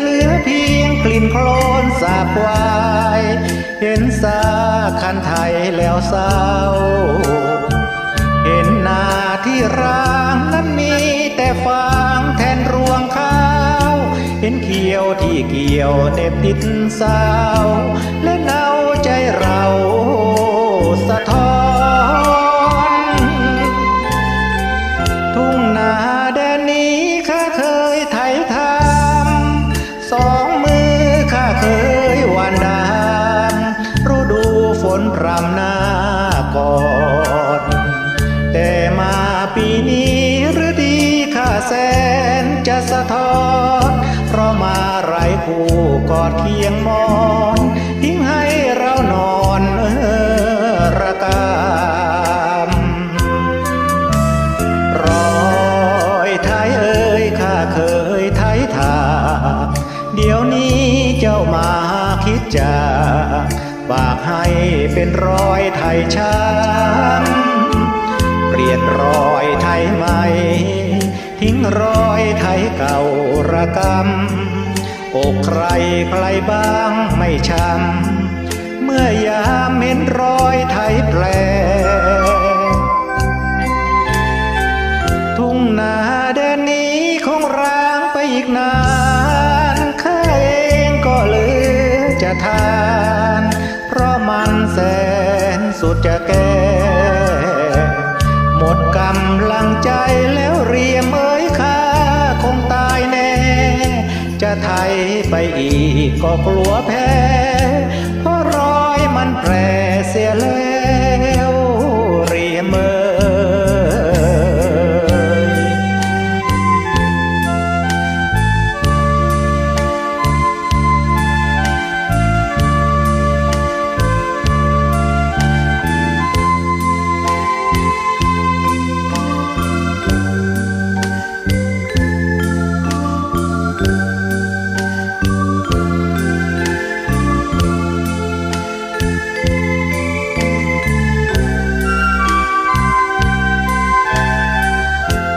เหลือเพียงกลิ่นโคลนสาบวายเห็นสาคันไทยแล้วเศร้า ที่ร้างนั้นมีแต่ฟางแทนรวงข้าว เห็นเขียวที่เกี่ยวเด็บติดสาว และเนาใจเราสะท้อน ทุ่งนาแดนนี้ข้าเคยไถทำสองมือข้าเคยหวานดามฤดูฝนพรำ ปีนี้หรือดีข้าแสนจะสะท้อนเพราะมาไรคู่กอดเคียงมอน ทิ้งให้เรานอนเออระกำรอยไทยเอ่ยข้าเคยไทยทาเดี๋ยวนี้เจ้ามาคิดจากฝากให้เป็นรอยไทยช้ำ เปลี่ยนรอยไทยใหม่ ทิ้งรอยไทยเก่าระกำอกใครใครบ้างไม่ช้ำเมื่อยามเห็นรอยไทยแปล ทุ่งนาแดนนี้คงร้างไปอีกนานข้าเองก็เหลือจะทา ใจแล้วเรียมเอ้ยข้าคงตายแน่ จะไทยไปอีกก็กลัวแพ้เพราะรอยมันแปรเสียแล้ว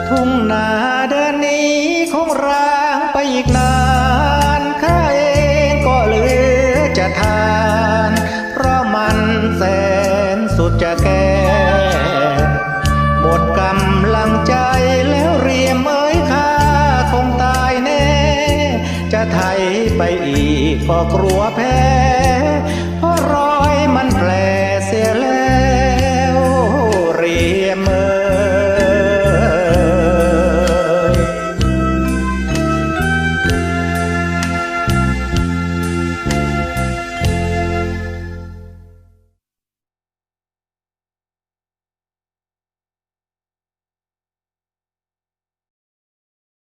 ทุ่งนาแดนนี้คงร้างไปอีกนานข้าเองก็เหลือจะทาน เพราะมันแสนสุดจะแก่ หมดกำลังใจแล้วเรียมเอ้ยข้าคงตายแน่ จะไทยไปอีกก็กลัวแพ้